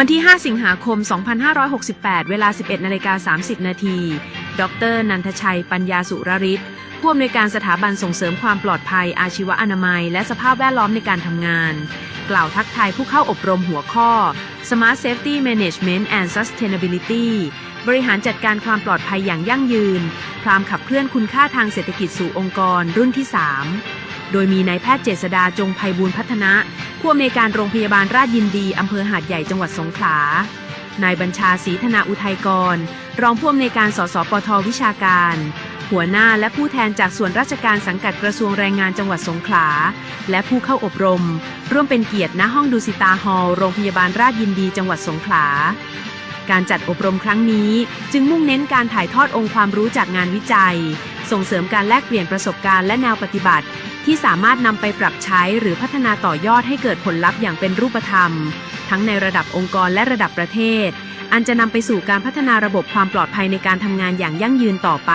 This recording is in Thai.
วันที่ 5 สิงหาคม 2568 เวลา 11นาฬิกา30 นาที ดร นันทชัย ปัญญาสุรริศผู้อำนวยการสถาบันส่งเสริมความปลอดภัย อาชีวอนามัย และสภาพแวดล้อมในการทำงาน กล่าวทักทายผู้เข้าอบรมหัวข้อ Smart Safety Management and Sustainability บริหารจัดการความปลอดภัยอย่างยั่งยืน พร้อมขับเคลื่อนคุณค่าทางเศรษฐกิจสู่องค์กรรุ่นที่ 3 โดยมีนายแพทย์เจษดาจงภัยบูลพัฒนะ ผู้อำนวยการโรงพยาบาลราชยินดี อำเภอหาดใหญ่จังหวัดสงขลา นายบัญชาศรีธนาอุทัยกร รองผู้อำนวยการสสปทวิชาการ หัวหน้าและผู้แทนจากส่วนราชการสังกัดกระทรวงแรงงานจังหวัดสงขลา และผู้เข้าอบรม ร่วมเป็นเกียรติณห้องดูสิตาฮอลโรงพยาบาลราชยินดีจังหวัดสงขลาการจัดอบรมครั้งนี้จึงมุ่งเน้นการถ่ายทอดองค์ความรู้จากงานวิจัย ส่งเสริมการแลกเปลี่ยนประสบการณ์และแนวปฏิบัติ ที่สามารถนำไปปรับใช้หรือพัฒนาต่อยอดให้เกิดผลลัพธ์อย่างเป็นรูปธรรม ทั้งในระดับองค์กรและระดับประเทศ อันจะนำไปสู่การพัฒนาระบบความปลอดภัยในการทำงานอย่างยั่งยืนต่อไป